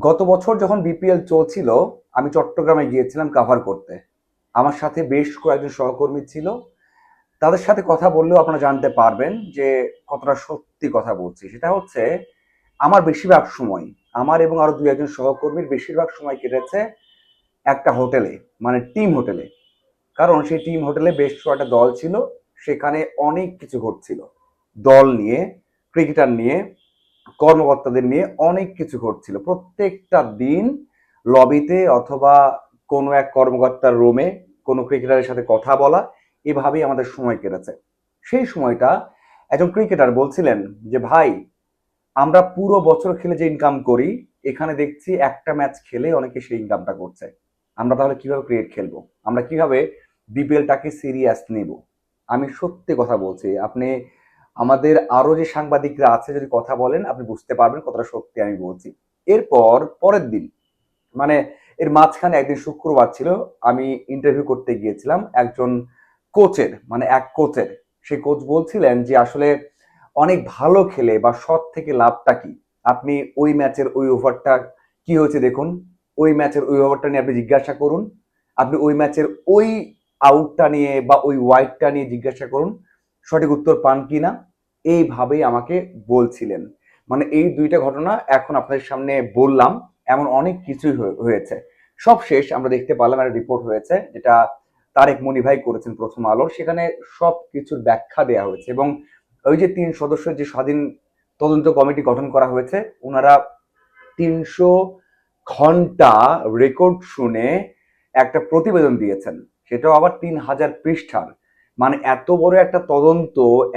গত বছর যখন বিপিএল চলছিল, আমি চট্টগ্রামে গিয়েছিলাম কাভার করতে। আমার সাথে বেশ কয়েকজন সহকর্মী ছিল। তাদের সাথে কথা বললেও আপনারা জানতে পারবেন যে কতটা সত্যি কথা বলছি। সেটা হচ্ছে, আমার বেশিরভাগ সময়, আমার এবং আরও দুই একজন সহকর্মীর বেশিরভাগ সময় কেটেছে একটা হোটেলে মানে টিম হোটেলে। কারণ সেই টিম হোটেলে বেশ কয়েকটা দল ছিল, সেখানে অনেক কিছু ঘটছিল। দল নিয়ে, ক্রিকেটার নিয়ে কর্মকর্তাদের নিয়ে অনেক কিছু ঘটছিল। প্রত্যেকটা দিন লবিতে অথবা কোনো এক কর্মকর্তার রুমে কোনো ক্রিকেটারের সাথে কথা বলা, এভাবেই আমাদের সময় কেটেছে। সেই সময়টা একজন ক্রিকেটার বলছিলেন যে, ভাই, আমরা পুরো বছর খেলে যে ইনকাম করি, এখানে দেখছি একটা ম্যাচ খেলে অনেকে সেই ইনকামটা করছে। আমরা তাহলে কীভাবে ক্রিকেট খেলব? আমরা কীভাবে বিপিএলটাকে সিরিয়াস নেব? আমি সত্যি কথা বলছি, আপনি আমাদের আরও যে সাংবাদিকরা আছে, যদি কথা বলেন, আপনি বুঝতে পারবেন কতটা সত্যি আমি বলছি। এরপর পরের দিন মানে এর মাঝখানে একদিন শুক্রবার ছিল, আমি ইন্টারভিউ করতে গিয়েছিলাম একজন কোচের মানে এক কোচের সেই কোচ বলছিলেন যে, আসলে অনেক ভালো খেলে বা শট থেকে লাভটা কি? আপনি ওই ম্যাচের ওই ওভারটা কি হয়েছে দেখুন। ওই ম্যাচের ওই ওভারটা নিয়ে আপনি জিজ্ঞাসা করুন। আপনি ওই ম্যাচের ওই আউটটা নিয়ে বা ওই ওয়াইডটা নিয়ে জিজ্ঞাসা করুন। সঠিক উত্তর পান কি না এইভাবেই আমাকে বলছিলেন। মানে এই দুইটা ঘটনা এখন আপনাদের সামনে বললাম, এমন অনেক কিছুই হয়ে- হয়েছে। সব শেষ আমরা দেখতে পারলাম একটা রিপোর্ট হয়েছে, যেটা তারেক মনি ভাই করেছেন প্রথম আলোর সেখানে সব কিছুর ব্যাখ্যা দেওয়া হয়েছে এবং ওই যে তিন সদস্যের যে স্বাধীন তদন্ত কমিটি গঠন করা হয়েছে ওনারা তিনশো ঘণ্টা রেকর্ড শুনে একটা প্রতিবেদন দিয়েছেন। সেটাও আবার তিন হাজার পৃষ্ঠার। মানে এত বড় একটা তদন্ত,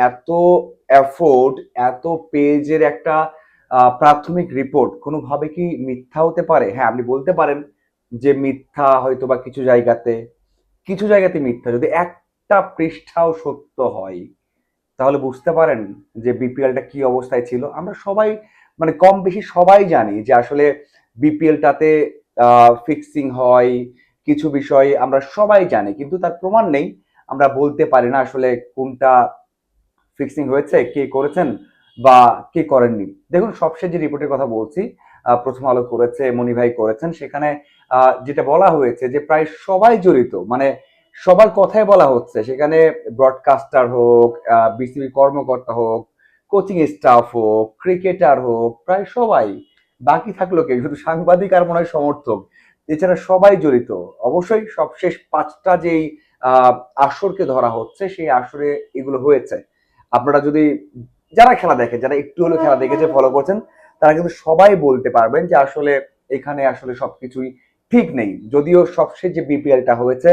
এত এফোর্ট এত পেজের একটা প্রাথমিক রিপোর্ট কোনোভাবে কি মিথ্যা হতে পারে? হ্যাঁ আপনি বলতে পারেন যে মিথ্যা হয়তো বা কিছু জায়গাতে কিছু জায়গাতে মিথ্যা। যদি একটা পৃষ্ঠাও সত্য হয়, তাহলে বুঝতে পারেন যে বিপিএলটা কি অবস্থায় ছিল। আমরা সবাই মানে কম বেশি সবাই জানি যে আসলে বিপিএলটাতে ফিক্সিং হয়, কিছু বিষয় আমরা সবাই জানি, কিন্তু তার প্রমাণ নেই। আমরা বলতে পারি না আসলে কোনটা ফিক্সিং হয়েছে, কে করেছেন বা কে করেননি। দেখুন, সবশেষ যে রিপোর্টের কথা বলছি প্রথম আলো করেছে, মনি ভাই করেছেন, সেখানে যেটা বলা হয়েছে যে প্রায় সবাই জড়িত মানে সবার কথাই বলা হচ্ছে। সেখানে ব্রডকাস্টার হোক বিসিবি কর্মকর্তা হোক কোচিং স্টাফ হোক ক্রিকেটার হোক, প্রায় সবাই, বাকি থাকল কে? শুধু সাংবাদিক আর মনে হয় সমর্থক। এছাড়া সবাই জড়িত। অবশ্যই সবশেষ পাঁচটা যেই আসরকে ধরা হচ্ছে, সেই আসরে এগুলো হয়েছে। আপনারা যদি যারা খেলা দেখে, যারা একটু হলেও খেলা দেখেছে ফলো করছেন, তারা কিন্তু সবাই বলতে পারবেন যে আসলে এখানে আসলে সবকিছুই ঠিক নেই। যদিও সবশেষ যে বিপিএলটা হয়েছে,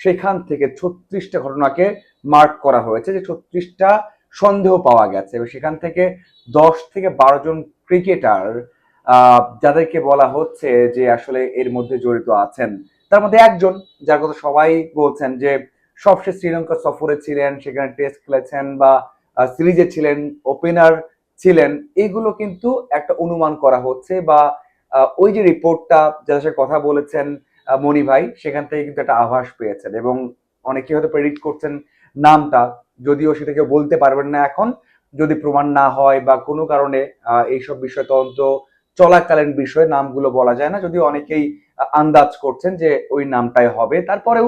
সেখান থেকে ছত্রিশটা ঘটনাকে মার্ক করা হয়েছে, যে ছত্রিশটা সন্দেহ পাওয়া গেছে। এবং সেখান থেকে দশ থেকে বারো জন ক্রিকেটার যাদেরকে বলা হচ্ছে যে আসলে এর মধ্যে জড়িত আছেন তার মধ্যে একজন, যার কথা সবাই বলছেন যে সবশেষ শ্রীলঙ্কা সফরে ছিলেন, সেখানে টেস্ট খেলেছেন বা সিরিজে ছিলেন ওপেনার ছিলেন, এগুলো কিন্তু একটা অনুমান করা হচ্ছে বা ওই যে রিপোর্টটা যাদের সাথে কথা বলেছেন মনি ভাই, সেখান থেকে কিন্তু একটা আভাস পেয়েছেন এবং অনেকে হয়তো প্রেডিক্ট করছেন নামটা, যদিও সেটা কেউ বলতে পারবেন না এখন, যদি প্রমাণ না হয় বা কোনো কারণে এইসব বিষয় তদন্ত চলাকালীন বিষয়ে নামগুলো বলা যায় না, যদিও অনেকেই আন্দাজ করছেন যে ওই নামটাই হবে। তারপরেও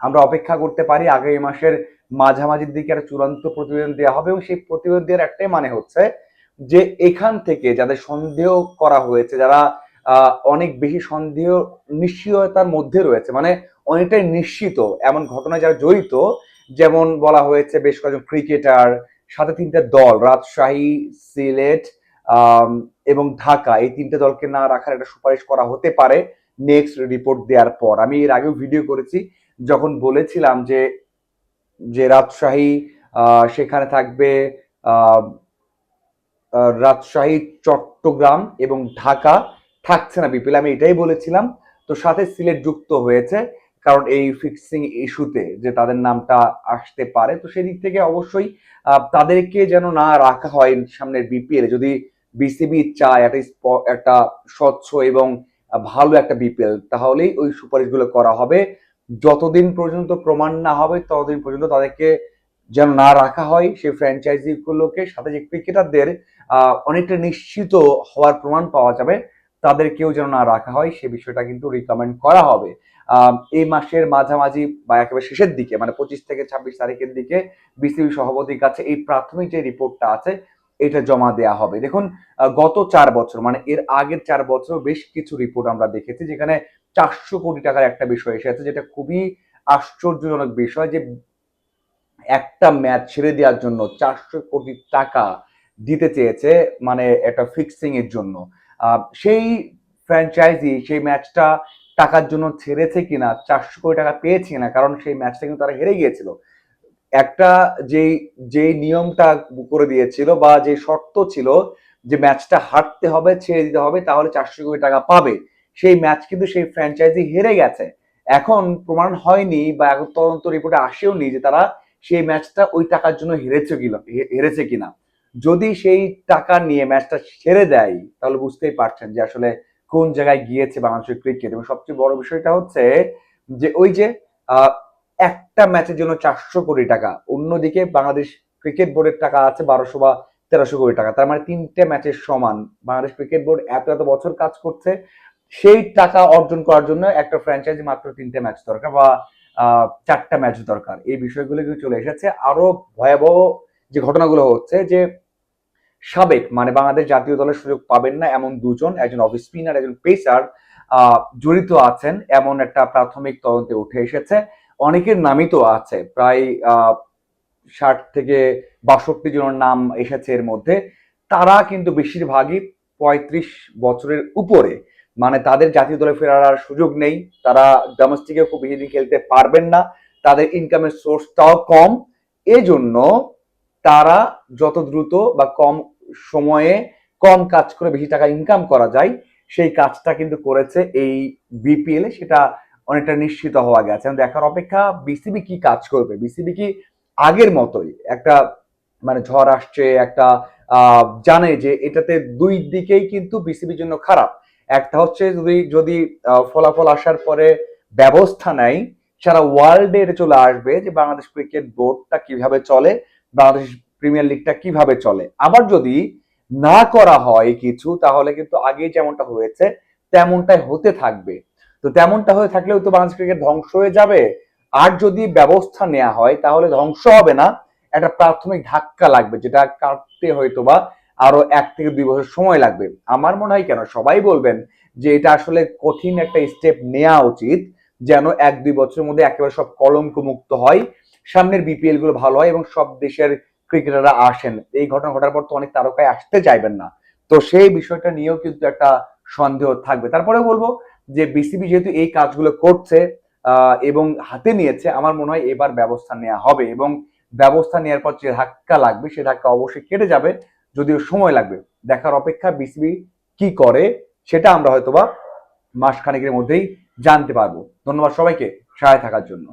আমরা অপেক্ষা করতে পারি আগামী মাসের মাঝামাঝির দিকে একটা চূড়ান্ত প্রতিবেদন দেওয়া হবে এবং সেই প্রতিবেদন দেওয়ার একটাই মানে হচ্ছে যে এখান থেকে যাদের সন্দেহ করা হয়েছে, যারা অনেক বেশি সন্দেহ নিশ্চয়তার মধ্যে রয়েছে মানে অনেকটাই নিশ্চিত এমন ঘটনায় যারা জড়িত, যেমন বলা হয়েছে বেশ কয়েকজন ক্রিকেটার, সাথে তিনটে দল, রাজশাহী, সিলেট এবং ঢাকা, এই তিনটে দলকে না রাখার একটা সুপারিশ করা হতে পারে। নেক্সট রিপোর্ট দেওয়ার পর। আমি এর আগেও ভিডিও করেছি, যখন বলেছিলাম যে যে রাজশাহী সেখানে থাকবে রাজশাহী, চট্টগ্রাম এবং ঢাকা থাকছে না বিপিএল। আমি এটাই বলেছিলাম। তো সাথে সিলেট যুক্ত হয়েছে, কারণ এই ফিক্সিং ইস্যুতে যে তাদের নামটা আসতে পারে। তো সেদিক থেকে অবশ্যই তাদেরকে যেন না রাখা হয় সামনের বিপিএল যদি বিসিবি চায় একটা একটা স্বচ্ছ এবং ভালো একটা বিপিএল তাহলেই ওই সুপারিশগুলো করা হবে। যতদিন পর্যন্ত প্রমাণ না হবে, ততদিন পর্যন্ত তাদেরকে যেন না রাখা হয়, সেই ফ্র্যাঞ্চাইজি গুলোকে সাথে যে ক্রিকেটারদের অনেকটা নিশ্চিত হওয়ার প্রমাণ পাওয়া যাবে, তাদেরকেও যেন না রাখা হয়, সে বিষয়টা কিন্তু রিকমেন্ড করা হবে। এই মাসের মাঝামাঝি বা একেবারে শেষের দিকে মানে পঁচিশ থেকে ছাব্বিশ তারিখের দিকে বিসিবি সভাপতির কাছে এই প্রাথমিক যে রিপোর্টটা আছে এটা জমা দেয়া হবে। দেখুন গত চার বছর মানে এর আগের চার বছর বেশ কিছু রিপোর্ট আমরা দেখেছি, যেখানে চারশো কোটি টাকার একটা বিষয় এসেছে যেটা খুবই আশ্চর্যজনক বিষয় যে একটা ম্যাচ ছেড়ে দেওয়ার জন্য চারশো কোটি টাকা দিতে চেয়েছে মানে একটা ফিক্সিং এর জন্য। সেই ফ্র্যাঞ্চাইজি সেই ম্যাচটা টাকার জন্য ছেড়েছে কিনা, চারশো কোটি টাকা পেয়েছে কিনা, কারণ সেই ম্যাচটা কিন্তু তারা হেরে গিয়েছিল। একটা যেই যেই নিয়মটা করে দিয়েছিল বা যে শর্ত ছিল যে ম্যাচটা হারতে হবে, ছেড়ে দিতে হবে, তাহলে চারশো কোটি টাকা পাবে। সেই ম্যাচ কিন্তু সেই ফ্র্যাঞ্চাইজি হেরে গেছে। এখন প্রমাণ হয়নি বা এখন তদন্ত রিপোর্টে আসেও নি যে তারা সেই ম্যাচটা ওই টাকার জন্য হেরেছে হে- হেরেছে কিনা। যদি সেই টাকা নিয়ে ম্যাচটা ছেড়ে দেয়, তাহলে বুঝতেই পারছেন যে আসলে কোন জায়গায় গিয়েছে বাংলাদেশের ক্রিকেট এবং সবচেয়ে বড় বিষয়টা হচ্ছে যে ওই যে একটা ম্যাচের জন্য চারশো কোটি টাকা। অন্যদিকে বাংলাদেশ ক্রিকেট বোর্ডের টাকা আছে বারোশো বা তেরোশো কোটি টাকা। তার মানে তিনটে ম্যাচের সমান। বাংলাদেশ ক্রিকেট বোর্ড এত এত বছর কাজ করছে, সেই টাকা অর্জন করার জন্য একটা ফ্র্যাঞ্চাইজি মাত্র তিনটে ম্যাচ দরকার বা চারটা ম্যাচ দরকার। এই বিষয়গুলো কিন্তু চলে এসেছে। আরও ভয়াবহ যে ঘটনাগুলো হচ্ছে যে, সাবেক মানে বাংলাদেশ জাতীয় দলের সুযোগ পাবেন না এমন দুজন, একজন অফ স্পিনার, একজন পেসার জড়িত আছেন। এমন একটা প্রাথমিক তদন্তে উঠে এসেছে। অনেকের নামই তো আছে, প্রায় ষাট থেকে বাষট্টি জনের নাম এসেছে এর মধ্যে। তারা কিন্তু বেশিরভাগই পঁয়ত্রিশ বছরের উপরে। মানে তাদের জাতীয় দলে ফেরার আর সুযোগ নেই। তারা ডোমেস্টিকে খুব বেশি খেলতে পারবেন না। তাদের ইনকামের সোর্সটাও কম। এজন্য তারা যত দ্রুত বা কম সময়ে কম কাজ করে বেশি টাকা ইনকাম করা যায়, সেই কাজটা কিন্তু করেছে এই বিপিএল সেটা অনেকটা নিশ্চিত হওয়া গেছে। দেখার অপেক্ষা বিসিবি কি কাজ করবে? বিসিবি কি আগের মতোই একটা মানে ঝড় আসছে, একটা জানে যে এটাতে দুই দিকেই কিন্তু বিসিবির জন্য খারাপ। একটা হচ্ছে যদি যদি ফলাফল আসার পরে ব্যবস্থা নেয়, সারা ওয়ার্ল্ডে এটা চলে আসবে যে বাংলাদেশ ক্রিকেট বোর্ডটা কীভাবে চলে, বাংলাদেশ প্রিমিয়ার লিগটা কীভাবে চলে। আবার যদি না করা হয় কিছু, তাহলে কিন্তু আগে যেমনটা হয়েছে, তেমনটাই হতে থাকবে। তো তেমনটা হয়ে থাকলেও তো বাংলাদেশ ক্রিকেট ধ্বংস হয়ে যাবে। আর যদি ব্যবস্থা নেওয়া হয়, তাহলে ধ্বংস হবে না। একটা প্রাথমিক ধাক্কা লাগবে, যেটা কাটতে হয়তো বা আরও এক থেকে দুই বছর সময় লাগবে। আমার মনে হয় কেন? সবাই বলবেন যে এটা আসলে কঠিন একটা স্টেপ নেওয়া উচিত, যেন এক দুই বছরের মধ্যে একেবারে সব কলঙ্ক মুক্ত হয়, সামনের বিপিএলগুলো ভালো হয় এবং সব দেশের ক্রিকেটাররা আসেন। এই ঘটনা ঘটার পর তো অনেক তারকায় আসতে চাইবেন না। তো সেই বিষয়টা নিয়েও কিন্তু একটা সন্দেহ থাকবে। তারপরে বলব যে বিসিবি যেহেতু এই কাজগুলো করছে এবং হাতে নিয়েছে, আমার মনে হয় এবার ব্যবস্থা নেওয়া হবে এবং ব্যবস্থা নেওয়ার পর যে ধাক্কা লাগবে, সে ধাক্কা অবশ্যই কেটে যাবে, যদিও সময় লাগবে। দেখার অপেক্ষা বিসিবি কি করে, সেটা আমরা হয়তোবা মাসখানেকের মধ্যেই জানতে পারব। ধন্যবাদ সবাইকে সহায় থাকার জন্য।